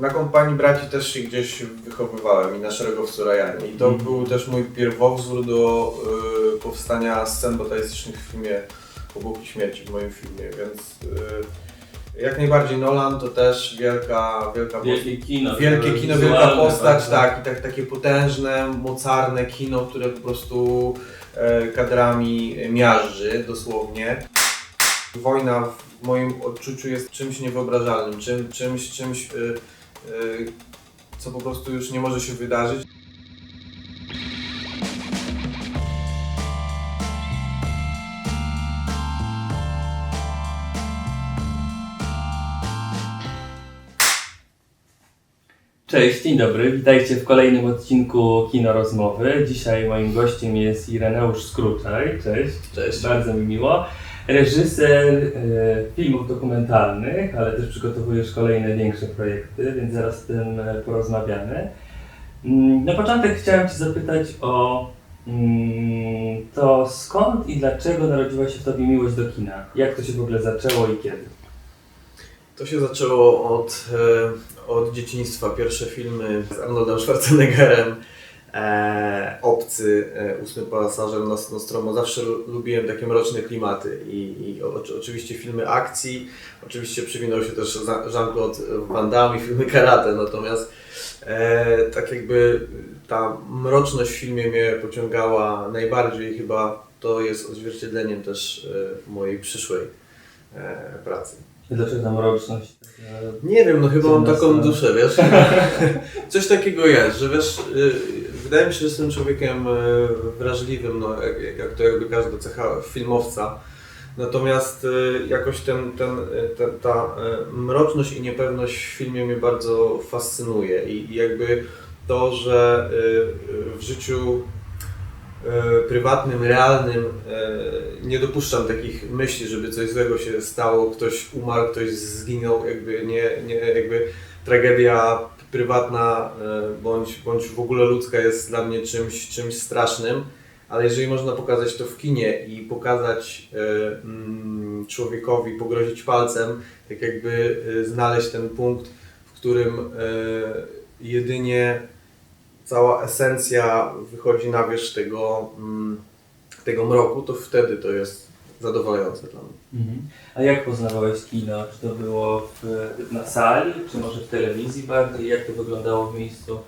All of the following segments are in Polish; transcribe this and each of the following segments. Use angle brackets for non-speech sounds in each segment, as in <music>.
na kompanii braci też się gdzieś wychowywałem i na szeregowcu Rajanie. I to Mhm. był też mój pierwowzór do y, powstania scen botanistycznych w filmie Obłoki Śmierci, w moim filmie, więc y, jak najbardziej Nolan to też wielka, wielka Wielkie kino. Wielkie kino, wielka postać, tak, i tak, takie potężne, mocarne kino, które po prostu e, kadrami miażdży dosłownie. Wojna w moim odczuciu jest czymś niewyobrażalnym, czym, czymś, czymś, y, y, co po prostu już nie może się wydarzyć. Cześć, dzień dobry, witajcie w kolejnym odcinku Kino Rozmowy. Dzisiaj moim gościem jest Ireneusz Skruczaj, cześć. Cześć. Bardzo mi miło. Reżyser e, filmów dokumentalnych, ale też przygotowujesz kolejne większe projekty, więc zaraz o tym e, porozmawiamy. Mm, Na początek chciałem Cię zapytać o mm, to skąd i dlaczego narodziła się w Tobie miłość do kina? Jak to się w ogóle zaczęło i kiedy? To się zaczęło od, e, od dzieciństwa. Pierwsze filmy z Arnoldem Schwarzeneggerem, e, Obcy, e, Ósmy Pasażer, Nos- Nostromo. Zawsze lu- lubiłem takie mroczne klimaty i, i o, oczywiście filmy akcji. Oczywiście przywinął się też Jean-Claude Van Damme i filmy karate, natomiast e, tak jakby ta mroczność w filmie mnie pociągała najbardziej chyba to jest odzwierciedleniem też e, mojej przyszłej pracy. Dlaczego ta mroczność? Nie wiem, no chyba mam taką duszę, wiesz. <laughs> Coś takiego jest, że wiesz, y, wydaje mi się, że jestem człowiekiem y, wrażliwym, no, jak, jak- to jakby każda cecha filmowca. Natomiast y, jakoś ten, ten, y, ten, ta mroczność i niepewność w filmie mnie bardzo fascynuje i, jakby to, że w życiu prywatnym, realnym nie dopuszczam takich myśli, żeby coś złego się stało, ktoś umarł, ktoś zginął, jakby nie, nie jakby tragedia prywatna y, bądź, bądź w ogóle ludzka jest dla mnie czymś, czymś strasznym, ale jeżeli można pokazać to w kinie i pokazać y, mm, człowiekowi, pogrozić palcem, tak jakby y, znaleźć ten punkt, w którym jedynie cała esencja wychodzi na wierzch tego, mm, tego mroku, to wtedy to jest zadowalające dla mnie. Mhm. A jak poznawałeś kino? Czy to było w, na sali, czy może w telewizji bardziej? Jak to wyglądało w miejscu,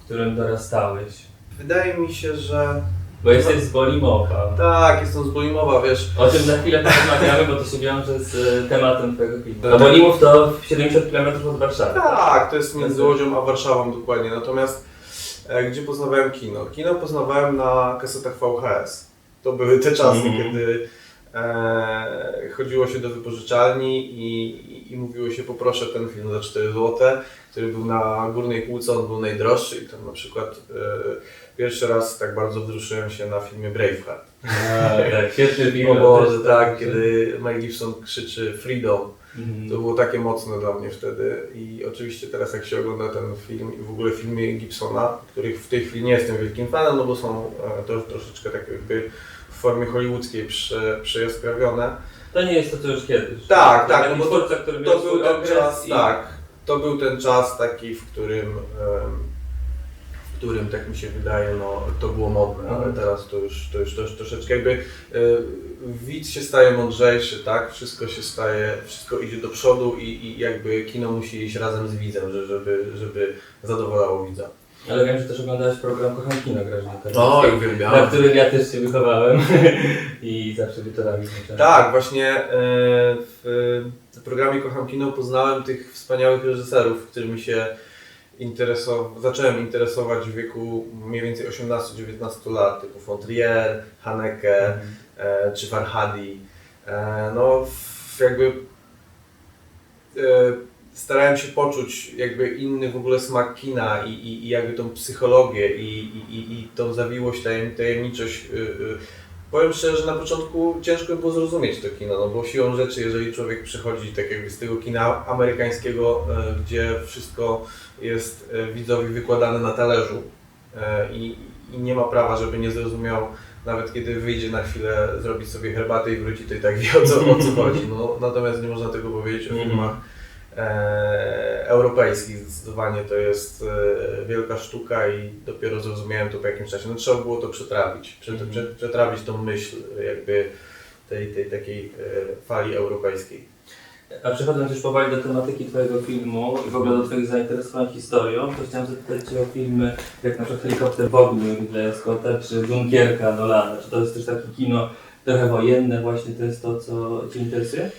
w którym dorastałeś? Wydaje mi się, że Bo jesteś z Bolimowa. tak, jestem z Bolimowa, wiesz, O tym za chwilę porozmawiamy, bo to się wiąże z e, tematem Twojego filmu. A Bolimów to 70 km od Warszawy. tak, to jest między Łodzią a Warszawą dokładnie, natomiast e, gdzie poznawałem kino? Kino poznawałem na kasetach VHS. To były te czasy, Mhm. kiedy e, chodziło się do wypożyczalni i, i, i mówiło się poproszę ten film za 4 zł, który był na górnej półce, on był najdroższy i tam na przykład e, pierwszy raz tak bardzo wzruszyłem się na filmie Braveheart. A, tak, <laughs> świetny film. O Boże, też tak, kiedy Mel Gibson krzyczy Freedom. Mhm. To było takie mocne dla mnie wtedy i oczywiście teraz jak się ogląda ten film i w ogóle filmy Gibsona, których w tej chwili nie jestem wielkim fanem, no bo są e, to, troszeczkę tak jakby w formie hollywoodzkiej przejaskrawione. To nie jest to, co już kiedyś. Tak, tak, Taki no bo to, twórca, który to był ten czas, i- tak, to był ten czas taki, w którym, w którym tak mi się wydaje, no to było modne, ale Mhm. teraz to już, to już, to już troszeczkę jakby e, widz się staje mądrzejszy, tak, wszystko się staje, wszystko idzie do przodu i, i jakby kino musi iść razem z widzem, że, żeby, żeby zadowalało widza. Ale wiem, że też oglądałeś program Kocham Kino Grażynka. O, i Na uwielbiam. którym ja też się wychowałem <laughs> i zawsze wieczorami włączałem. Tak, właśnie e, w programie Kocham Kino poznałem tych wspaniałych reżyserów, którymi się interesow- zacząłem interesować w wieku mniej więcej 18-19 lat, typu von Trier, Haneke Mhm. e, czy Farhadi. E, no, jakby starałem się poczuć jakby inny w ogóle smak kina i, i, i jakby tą psychologię i, i, i, tą zawiłość, tajem, tajemniczość. Y, y. Powiem szczerze, że na początku ciężko było zrozumieć to kino, no bo siłą rzeczy, jeżeli człowiek przychodzi tak jakby z tego kina amerykańskiego, e, gdzie wszystko jest widzowi wykładane na talerzu i, i nie ma prawa, żeby nie zrozumiał nawet kiedy wyjdzie na chwilę zrobić sobie herbatę i wróci, to i tak wie o co, o co chodzi. No, natomiast nie można tego powiedzieć o Mhm. filmach europejskich. Zdecydowanie to jest e, wielka sztuka i dopiero zrozumiałem to po jakimś czasie. No, trzeba było to przetrawić, prze, Mhm. prze, przetrawić tą myśl jakby tej, tej takiej e, fali europejskiej. A przechodząc już powoli do tematyki Twojego filmu i w ogóle do Twoich zainteresowań historią, to chciałem zapytać Cię o filmy jak na przykład Helikopter w ogniu Ridleya Scotta, czy Dunkierka Nolana. Czy to jest też takie kino trochę wojenne właśnie, to jest to, co Cię interesuje?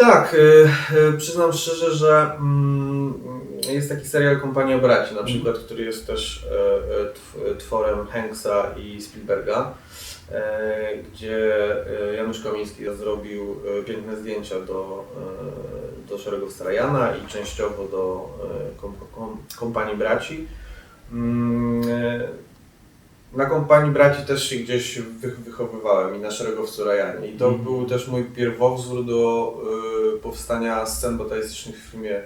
Tak, y, y, przyznam szczerze, że mm, jest taki serial Kompania Braci na przykład, który jest też e, e, tw- tworem Hanksa i Spielberga, e, gdzie e, Janusz Kamiński zrobił e, piękne zdjęcia do, e, do Szeregowca Rajana i częściowo do e, kom, kom, Kompanii Braci. Mm, Na Kompanii Braci też się gdzieś wy, wychowywałem i na Szeregowcu Rajanie i to Mhm. był też mój pierwowzór do y, powstania scen botanistycznych w filmie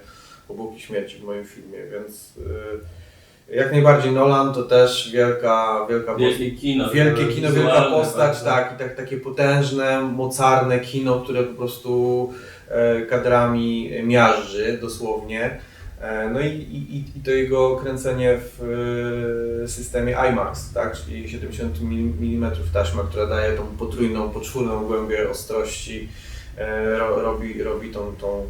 Obłoki Śmierci, w moim filmie, więc y, jak najbardziej Nolan to też wielka, wielka. Wielkie kino. Wielkie kino, wielka postać, bardzo. tak, i tak, takie potężne, mocarne kino, które po prostu e, kadrami miażdży dosłownie. E, no i, i, i- to jego kręcenie w e, systemie IMAX, tak, czyli 70 mm taśma, która daje tą potrójną, poczwórną głębię ostrości, e, ro, robi, robi tą, tą,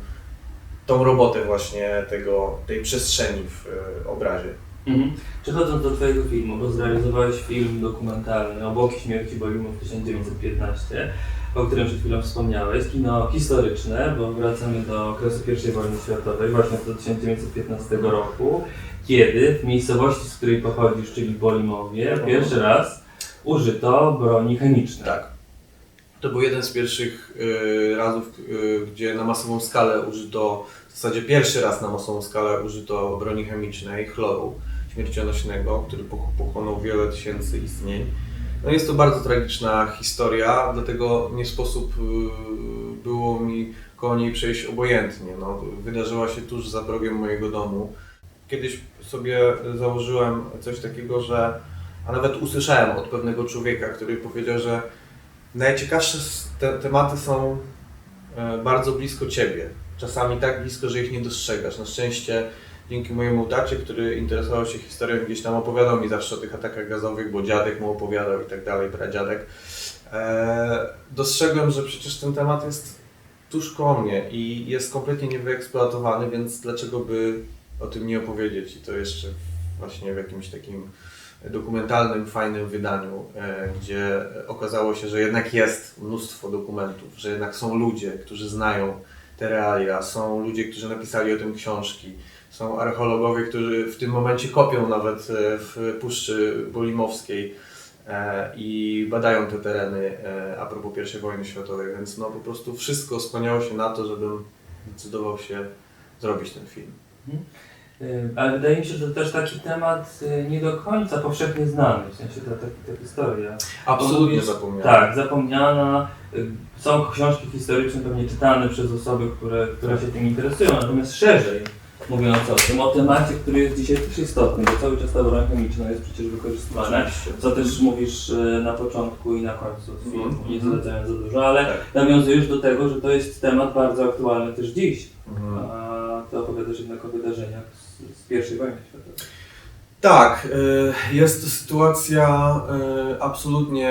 tą robotę właśnie tego, tej przestrzeni w obrazie. Mhm. Przechodząc do Twojego filmu, bo zrealizowałeś film dokumentalny Obłoki Śmierci Bolimów 1915, o którym przed chwilą wspomniałeś. Kino historyczne, bo wracamy do okresu I wojny światowej, właśnie do 1915 roku, kiedy w miejscowości, z której pochodzisz, czyli Bolimowie, Mhm. pierwszy raz użyto broni chemicznej. Tak. To był jeden z pierwszych y, razów, y, gdzie na masową skalę użyto, w zasadzie pierwszy raz na masową skalę użyto broni chemicznej, chloru śmiercionośnego, który poch- pochłonął wiele tysięcy istnień. No jest to bardzo tragiczna historia, dlatego nie sposób y, było mi koło niej przejść obojętnie. No, wydarzyła się tuż za progiem mojego domu. Kiedyś sobie założyłem coś takiego, że a nawet usłyszałem od pewnego człowieka, który powiedział, że najciekawsze te tematy są e, bardzo blisko ciebie. Czasami tak blisko, że ich nie dostrzegasz. Na szczęście dzięki mojemu tacie, który interesował się historią, gdzieś tam opowiadał mi zawsze o tych atakach gazowych, bo dziadek mu opowiadał i tak dalej, pradziadek. E, dostrzegłem, że przecież ten temat jest tuż koło mnie i jest kompletnie niewyeksploatowany, więc dlaczego by o tym nie opowiedzieć i to jeszcze właśnie w jakimś takim dokumentalnym, fajnym wydaniu, e, gdzie okazało się, że jednak jest mnóstwo dokumentów, że jednak są ludzie, którzy znają te realia, są ludzie, którzy napisali o tym książki, są archeologowie, którzy w tym momencie kopią nawet e, w Puszczy Bolimowskiej e, i badają te tereny e, a propos I wojny światowej, więc no po prostu wszystko skłaniało się na to, żebym zdecydował się zrobić ten film. Y, Ale wydaje mi się, że to też taki temat nie do końca powszechnie znany, w sensie ta, ta, ta historia. Absolutnie Mówisz- zapomniałem. Tak, zapomniana. Są książki historyczne pewnie czytane przez osoby, które, które się tym interesują, natomiast szerzej mówiąc o tym, o temacie, który jest dzisiaj też istotny, bo cały czas ta broń chemiczna jest przecież wykorzystywana. Co też mówisz y, na początku i na końcu filmu, Mhm. nie zlecając za dużo, ale Tak. nawiązujesz do tego, że to jest temat bardzo aktualny też dziś. Mhm. A ty opowiadasz jednak o wydarzeniach z, z pierwszej wojny światowej. Tak, y, jest sytuacja y, absolutnie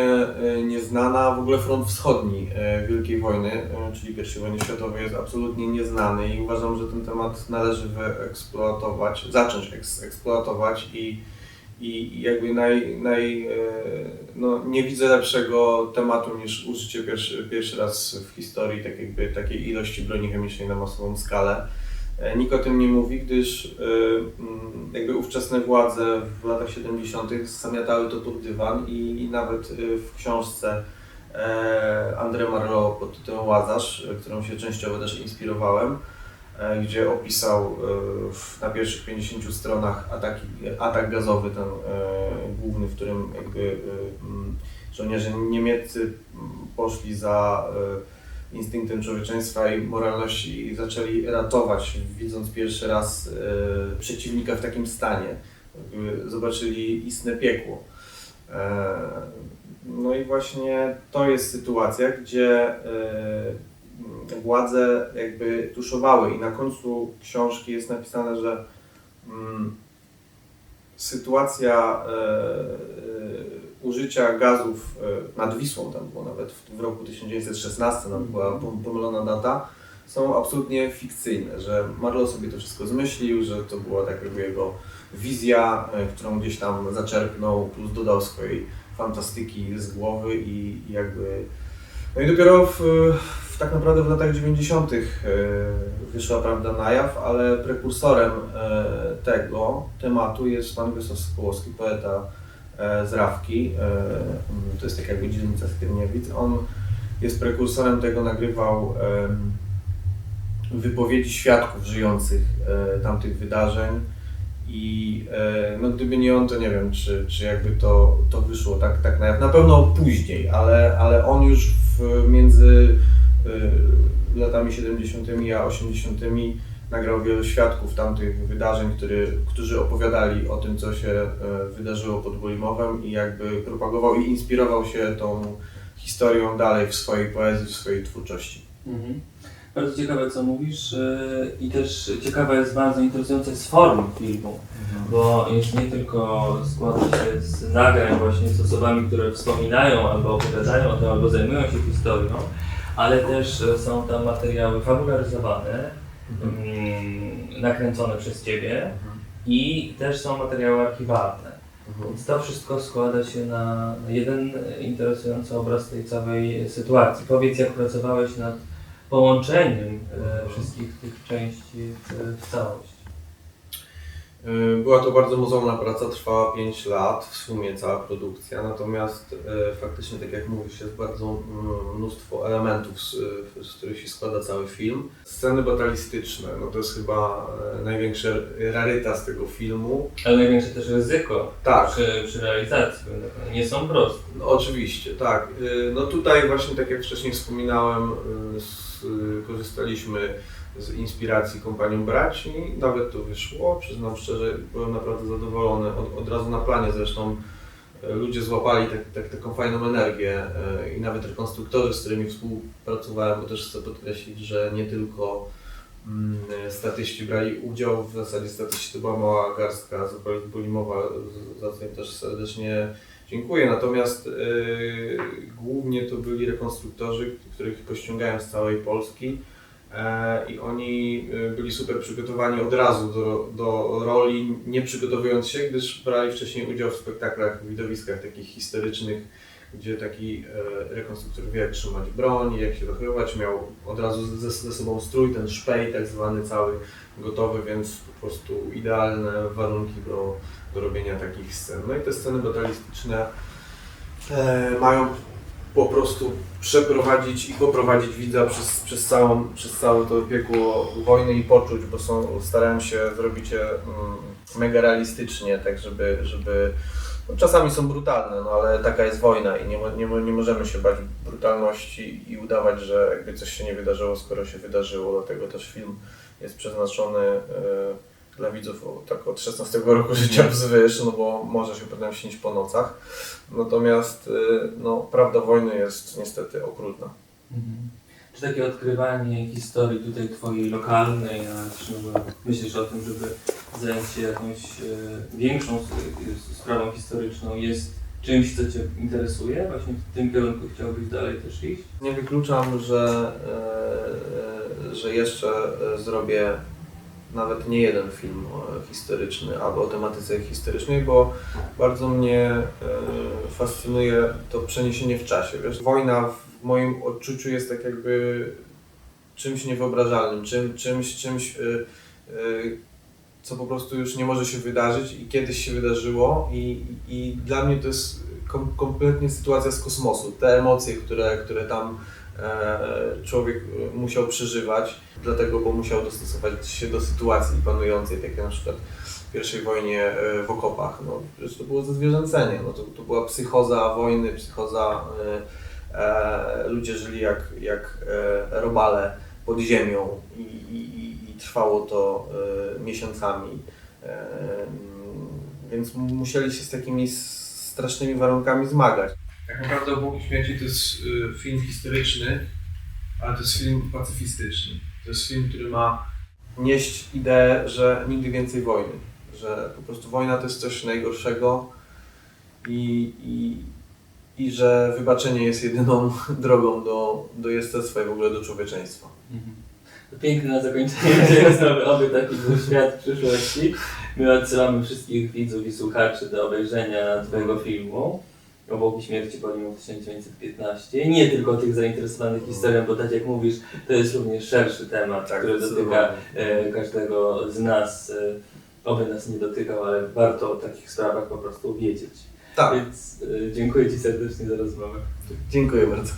y, nieznana. W ogóle front wschodni Wielkiej Wojny, czyli I wojny światowej jest absolutnie nieznany i uważam, że ten temat należy wyeksploatować, zacząć eks, eksploatować i, i jakby naj, naj, no, nie widzę lepszego tematu niż użycie pierwszy, pierwszy raz w historii tak jakby, takiej ilości broni chemicznej na masową skalę. E, Nikt o tym nie mówi, gdyż y, mm, jakby ówczesne władze w latach 70. zamiatały to pod dywan i nawet y, w książce e, André Marleau pod tytułem Łazarz, którą się częściowo też inspirowałem, e, gdzie opisał na pierwszych 50 stronach ataki, atak gazowy, ten e, główny, w którym jakby mm, żołnierze niemieccy mm, poszli za instynktem człowieczeństwa i moralności i zaczęli ratować, widząc pierwszy raz e, przeciwnika w takim stanie. Jakby zobaczyli istne piekło. E, no i właśnie to jest sytuacja, gdzie mm, władze jakby tuszowały i na końcu książki jest napisane, że mm, sytuacja e, użycia gazów e, nad Wisłą, tam było nawet w, roku 1916, nam była pom- pomylona data, są absolutnie fikcyjne, że Marlowe sobie to wszystko zmyślił, że to była tak jakby jego wizja, e, którą gdzieś tam zaczerpnął, plus dodał swojej fantastyki z głowy i, i jakby... No i dopiero w, w tak naprawdę w latach 90. e, wyszła prawda na jaw, ale prekursorem tego tematu jest pan Wiesław Sokołowski, poeta z Rawki, e, to jest tak jakby dzielnica Skierniewic. On jest prekursorem tego, nagrywał wypowiedzi świadków żyjących e, tamtych wydarzeń i e, no gdyby nie on, to nie wiem, czy, czy jakby to, to wyszło tak, tak na. Na pewno później, ale, ale on już w, między e, latami 70. a 80. nagrał wielu świadków tamtych wydarzeń, który, którzy opowiadali o tym, co się e, wydarzyło pod Bulimowem i jakby propagował i inspirował się tą historią dalej w swojej poezji, w swojej twórczości. Mhm. Bardzo ciekawe co mówisz yy, i też ciekawa jest bardzo interesująca jest forma filmu, bo jest nie tylko składa się z nagrań właśnie z osobami, które wspominają albo opowiadają o tym, albo zajmują się historią, ale też e, są tam materiały fabularyzowane, mm, nakręcone przez Ciebie i też są materiały archiwalne. Więc to wszystko składa się na na jeden interesujący obraz tej całej sytuacji. Powiedz, jak pracowałeś nad połączeniem e, wszystkich tych części w, w całość. Y, Była to bardzo mozolna praca, trwała 5 lat w sumie cała produkcja, natomiast e, faktycznie, tak jak mówisz, jest bardzo mm, mnóstwo elementów, z, z których się składa cały film. Sceny batalistyczne, no to jest chyba e, największy rarytas tego filmu. Ale największe też ryzyko Tak, przy, przy realizacji, nie są proste. No, oczywiście, tak. No tutaj właśnie, tak jak wcześniej wspominałem, y, z, inspiracji kompanią braci. Nawet to wyszło, przyznam szczerze, byłem naprawdę zadowolony. Od, od razu na planie zresztą y, ludzie złapali tak, tak, taką fajną energię y, i nawet rekonstruktorzy, z którymi współpracowałem, bo też chcę podkreślić, że nie tylko mm, statyści brali udział, w zasadzie statyści to była mała garstka z Bolimowa, za co im też serdecznie Dziękuję, natomiast y, głównie to byli rekonstruktorzy, których pościągałem z całej Polski e, i oni y, byli super przygotowani od razu do, do roli, nie przygotowując się, gdyż brali wcześniej udział w spektaklach, widowiskach takich historycznych, gdzie taki e, rekonstruktor wie jak trzymać broń, jak się zachowywać, miał od razu ze, ze sobą strój, ten szpej tak zwany cały gotowy, więc po prostu idealne warunki do, do robienia takich scen. No i te sceny batalistyczne e, mają po prostu przeprowadzić i poprowadzić widza przez, przez, całą, przez całe to piekło wojny i poczuć, bo są, starałem się zrobić je mm, mega realistycznie, tak żeby, żeby no, czasami są brutalne, no ale taka jest wojna i nie, nie, nie możemy się bać brutalności i udawać, że jakby coś się nie wydarzyło, skoro się wydarzyło, dlatego też film jest przeznaczony e, dla widzów tak od 16 roku <laughs> życia wzwyż, no bo może się potem śnić po nocach. Natomiast e, no, prawda wojny jest niestety okrutna. Mhm. Czy takie odkrywanie historii tutaj twojej lokalnej, a myślisz o tym, żeby zająć się jakąś e, większą s- sprawą historyczną jest czymś, co Cię interesuje? Właśnie w tym kierunku chciałbyś dalej też iść? Nie wykluczam, że, e, że jeszcze e, zrobię nawet nie jeden film e, historyczny albo o tematyce historycznej, bo bardzo mnie e, fascynuje to przeniesienie w czasie. Wiesz, wojna w moim odczuciu jest tak jakby czymś niewyobrażalnym, czym, czymś, czymś e, co po prostu już nie może się wydarzyć i kiedyś się wydarzyło i, i dla mnie to jest kom, kompletnie sytuacja z kosmosu. Te emocje, które, które tam człowiek e, musiał przeżywać, dlatego, bo musiał dostosować się do sytuacji panującej, tak jak na przykład w I wojnie e, w okopach. No, przecież to było zezwierzęcenie, no, to, to była psychoza wojny, psychoza, e, e, ludzie żyli jak, jak e, robale pod ziemią i, i, i- trwało to e, miesiącami. E, więc musieli się z takimi strasznymi warunkami zmagać. Tak naprawdę Obłoki Śmierci to jest y, film historyczny, ale to jest film pacyfistyczny. To jest film, który ma nieść ideę, że nigdy więcej wojny. Że po prostu wojna to jest coś najgorszego i, i, i że wybaczenie jest jedyną <laughs> drogą do, do jestestwa i w ogóle do człowieczeństwa. To piękne na zakończenie <laughs> naszej rozmowy, oby taki był świat przyszłości. My odsyłamy wszystkich widzów i słuchaczy do obejrzenia Twojego filmu Obłoki śmierci Polimów 1915. Nie tylko tych zainteresowanych historią, bo tak jak mówisz, to jest również szerszy temat, który dotyka e, każdego z nas. E, oby nas nie dotykał, ale warto o takich sprawach po prostu wiedzieć. Tak, Więc e, dziękuję Ci serdecznie za rozmowę. dziękuję bardzo.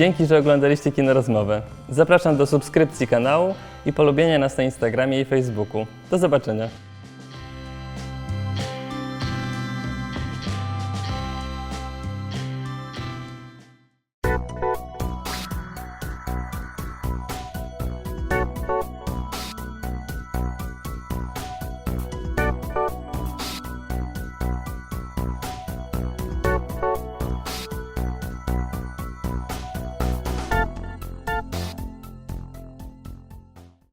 Dzięki, że oglądaliście Kino Rozmowę. Zapraszam do subskrypcji kanału i polubienia nas na Instagramie i Facebooku. Do zobaczenia.